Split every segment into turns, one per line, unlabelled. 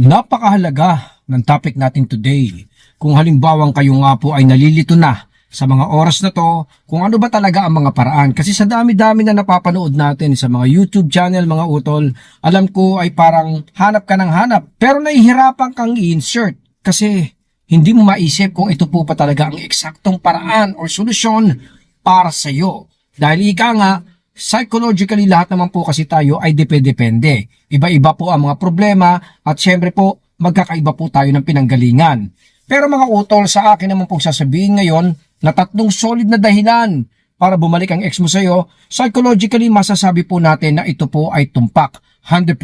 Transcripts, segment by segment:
Napakahalaga ng topic natin today. Kung halimbawang kayo nga po ay nalilito na sa mga oras na to, kung ano ba talaga ang mga paraan. Kasi sa dami-dami na napapanood natin sa mga YouTube channel, mga utol, alam ko ay parang hanap ka ng hanap. Pero nahihirapan kang i-insert kasi hindi mo maisip kung ito po pa talaga ang eksaktong paraan or solusyon para sa iyo. Dahil ika nga, psychologically lahat naman po kasi tayo ay depende-depende. Iba-iba po ang mga problema at syempre po magkakaiba po tayo ng pinanggalingan. Pero mga utol, sa akin naman pong sasabihin ngayon na tatlong solid na dahilan para bumalik ang ex mo sa'yo, psychologically masasabi po natin na ito po ay tumpak 100%.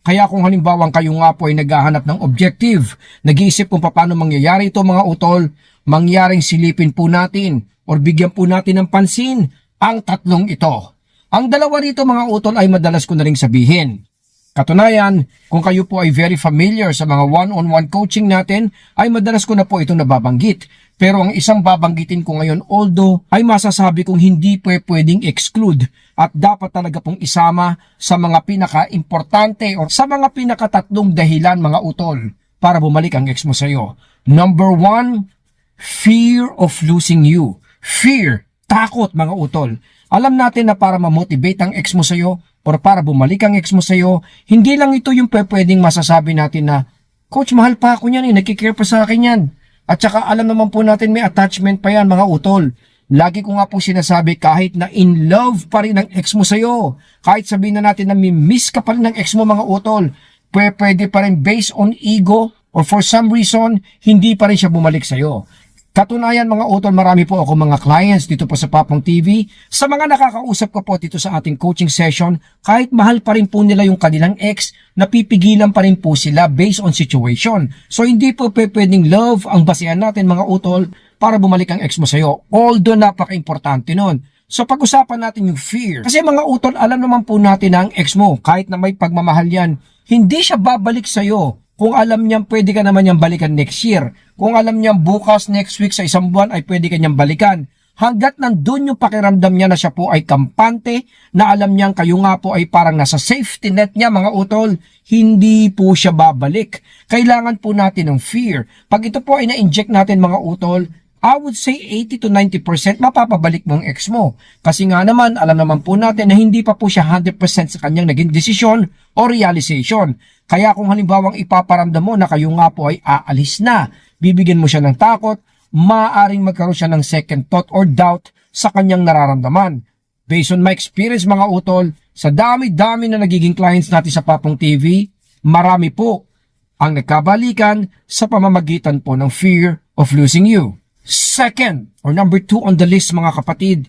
Kaya kung halimbawa kayo nga po ay naghahanap ng objective, nag-iisip kung paano mangyayari ito mga utol, mangyaring silipin po natin or bigyan po natin ng pansin ang tatlong ito. Ang dalawa rito mga utol ay madalas ko na ring sabihin. Katunayan, kung kayo po ay very familiar sa mga one-on-one coaching natin, ay madalas ko na po itong nababanggit. Pero ang isang babanggitin ko ngayon, although ay masasabi kong hindi po pwedeng exclude at dapat talaga pong isama sa mga pinaka-importante o sa mga pinakatatlong dahilan mga utol para bumalik ang ex mo sa'yo. Number one, fear of losing you. Fear, takot mga utol. Alam natin na para ma-motivate ang ex mo sa'yo or para bumalik ang ex mo sa'yo, hindi lang ito yung pwedeng masasabi natin na, Coach, mahal pa ako niyan eh, nakikare pa sa akin yan. At saka alam naman po natin may attachment pa yan mga utol. Lagi ko nga po sinasabi kahit na in love pa rin ang ex mo sa'yo, kahit sabihin na natin na miss ka pa rin ng ex mo mga utol, pwe- pwede pa rin based on ego or for some reason, hindi pa rin siya bumalik sa'yo. Katunayan mga utol, marami po ako mga clients dito po sa Papong TV. Sa mga nakakausap ko po dito sa ating coaching session, kahit mahal pa rin po nila yung kanilang ex, napipigilan pa rin po sila based on situation. So hindi po pwedeng love ang basehan natin mga utol para bumalik ang ex mo sa'yo. Although napaka-importante nun. So pag-usapan natin yung fear. Kasi mga utol, alam naman po natin na ang ex mo, kahit na may pagmamahal yan, hindi siya babalik sa'yo kung alam niyang pwede ka naman niyang balikan next year. Kung alam niyang bukas, next week, sa isang buwan ay pwede ka niyang balikan. Hanggat nandun yung pakiramdam niya na siya po ay kampante, na alam niyang kayo nga po ay parang nasa safety net niya mga utol, hindi po siya babalik. Kailangan po natin ng fear. Pag ito po ay na-inject natin mga utol, I would say 80 to 90% mapapabalik mo ang ex mo. Kasi nga naman, alam naman po natin na hindi pa po siya 100% sa kanyang naging desisyon o realization. Kaya kung halimbawang ipaparamdam mo na kayo nga po ay aalis na, bibigyan mo siya ng takot, maaring magkaroon siya ng second thought or doubt sa kanyang nararamdaman. Based on my experience mga utol, sa dami-dami na nagiging clients natin sa Papong TV, marami po ang nagkabalikan sa pamamagitan po ng fear of losing you. Second, or number two on the list mga kapatid,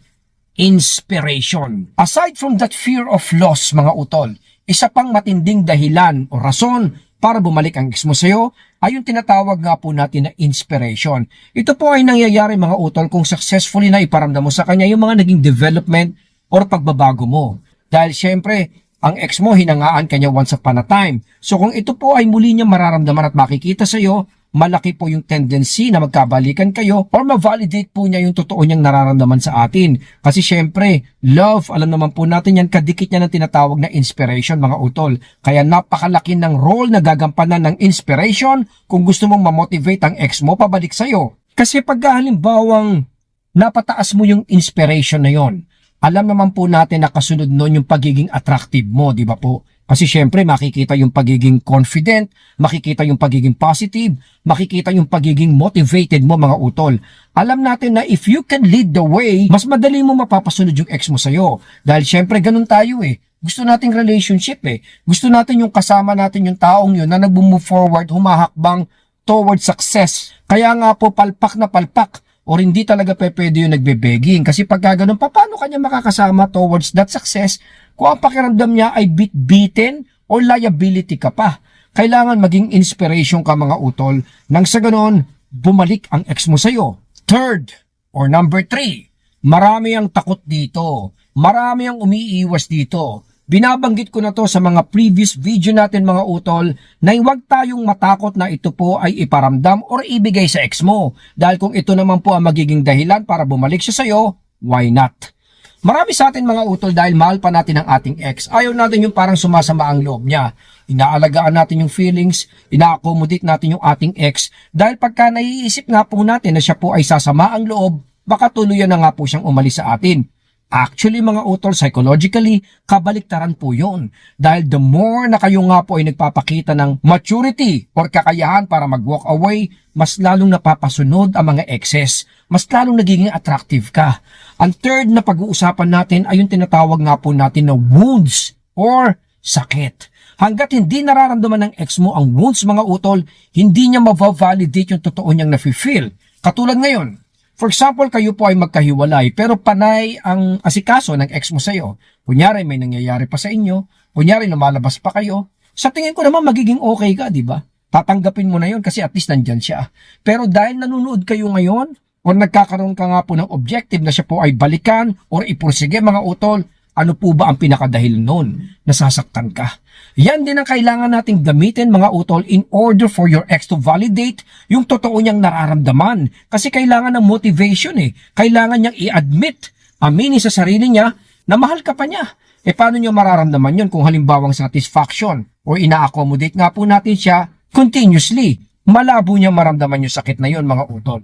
inspiration. Aside from that fear of loss mga utol, isa pang matinding dahilan o rason para bumalik ang ex mo sa'yo ay yung tinatawag nga po natin na inspiration. Ito po ay nangyayari mga utol kung successfully na iparamdam mo sa kanya yung mga naging development or pagbabago mo. Dahil syempre, ang ex mo hinangaan kanya once upon a time. So kung ito po ay muli niya mararamdaman at makikita sa iyo, malaki po yung tendency na magkabalikan kayo or ma-validate po niya yung totoo niyang nararamdaman sa atin. Kasi syempre, love, alam naman po natin yan, kadikit niya ng tinatawag na inspiration mga utol. Kaya napakalaki ng role na gagampanan ng inspiration kung gusto mong ma-motivate ang ex mo pabalik sa'yo. Kasi pag halimbawang napataas mo yung inspiration na yon, alam naman po natin na kasunod nun yung pagiging attractive mo, di ba po? Kasi syempre makikita yung pagiging confident, makikita yung pagiging positive, makikita yung pagiging motivated mo mga utol. Alam natin na if you can lead the way, mas madali mo mapapasunod yung ex mo sa'yo. Dahil syempre ganun tayo eh. Gusto nating relationship eh. Gusto natin yung kasama natin yung taong yun na nag-move forward, humahakbang towards success. Kaya nga po palpak na palpak or hindi talaga pe pwede yung nagbe-begging. Kasi pag ganun, pa, paano kanya makakasama towards that success kung ang pakiramdam niya ay bit-beaten or liability ka pa? Kailangan maging inspiration ka mga utol nang sa ganun, bumalik ang ex mo sa'yo. Third, or number three, marami ang takot dito. Marami ang umiiwas dito. Binabanggit ko na to sa mga previous video natin mga utol na huwag tayong matakot na ito po ay iparamdam or ibigay sa ex mo. Dahil kung ito naman po ang magiging dahilan para bumalik siya sa'yo, why not? Marami sa atin mga utol dahil mahal pa natin ang ating ex. Ayaw natin yung parang sumasama ang loob niya. inaalagaan natin yung feelings, ina-accommodate natin yung ating ex, dahil pagka naiisip nga po natin na siya po ay sasama ang loob, baka tuluyan na nga po siyang umalis sa atin. Actually mga utol, psychologically, kabaliktaran po yun. Dahil the more na kayo nga po ay nagpapakita ng maturity or kakayahan para mag-walk away, mas lalong napapasunod ang mga exes. Mas lalong nagiging attractive ka. Ang third na pag-uusapan natin ay yung tinatawag nga po natin na wounds or sakit. Hanggat hindi nararamdaman ng ex mo ang wounds mga utol, hindi niya ma-validate yung totoo niyang nafe-feel. Katulad ngayon, For example, kayo po ay magkahiwalay pero panay ang asikaso ng ex mo sa iyo. Kunyari may nangyayari pa sa inyo, kunyari lumalabas pa kayo. Sa tingin ko naman magiging okay ka, di ba? Tatanggapin mo na yon kasi at least nandyan siya. Pero dahil nanonood kayo ngayon, o nagkakaroon ka nga po ng objective na siya po ay balikan or ipursige mga utol, ano po ba ang pinakadahil nun? Nasasaktan ka. Yan din ang kailangan nating gamitin mga utol in order for your ex to validate yung totoo niyang nararamdaman. Kasi kailangan ng motivation eh. Kailangan niyang i-admit, aminin sa sarili niya na mahal ka pa niya. E paano niyo mararamdaman yun kung halimbawang satisfaction o ina-accommodate nga po natin siya continuously? Malabo niya maramdaman yung sakit na yun mga utol.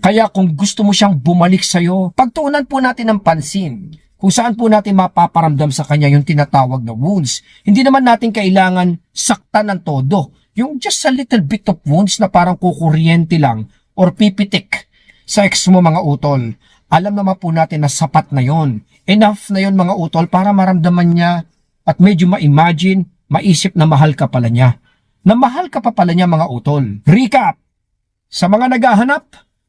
Kaya kung gusto mo siyang bumalik sa'yo, pagtuunan po natin ng pansin kung saan po natin mapaparamdam sa kanya yung tinatawag na wounds. Hindi naman natin kailangan saktan ng todo. Yung just a little bit of wounds na parang kukuryente lang or pipitik sa ex mo mga utol. Alam naman po natin na sapat na yon. Enough na yon mga utol para maramdaman niya at medyo ma-imagine, maisip na mahal ka pala niya. Na mahal ka pa pala niya mga utol. Recap! Sa mga naghahanap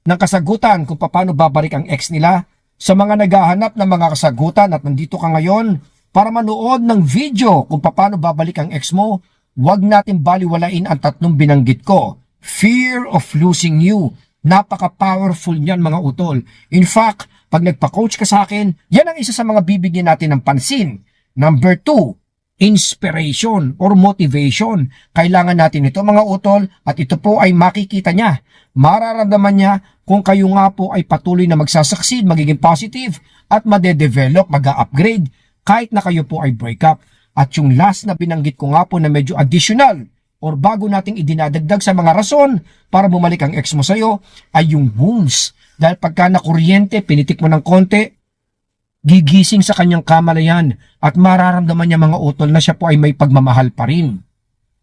ng kasagutan kung paano babalik ang ex nila, sa mga naghahanap ng mga kasagutan at nandito ka ngayon para manood ng video kung paano babalik ang ex mo, huwag natin baliwalain ang tatlong binanggit ko. Fear of losing you. Napaka-powerful niyan mga utol. In fact, pag nagpa-coach ka sa akin, yan ang isa sa mga bibigyan natin ng pansin. Number two, inspiration or motivation. Kailangan natin ito mga utol at ito po ay makikita niya. Mararamdaman niya kung kayo nga po ay patuloy na magsasucceed, magiging positive at madedevelop, mag-upgrade kahit na kayo po ay break up. At yung last na binanggit ko nga po na medyo additional or bago nating idinadagdag sa mga rason para bumalik ang ex mo sa'yo ay yung wounds. Dahil pagka nakuryente, pinitik mo ng konti, gigising sa kanyang kamalayan at mararamdaman niya mga utol na siya po ay may pagmamahal pa rin.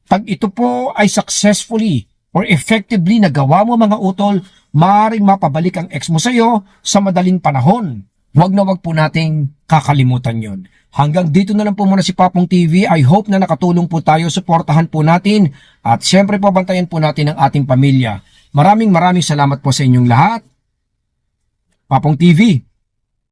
Pag ito po ay successfully or effectively nagawa mo mga utol, maaaring mapabalik ang ex mo sa iyo sa madaling panahon. Huwag na wag po nating kakalimutan yon. Hanggang dito na lang po muna si Papong TV. I hope na nakatulong po tayo. Suportahan po natin. At syempre po bantayan po natin ang ating pamilya. Maraming maraming salamat po sa inyong lahat. Papong TV,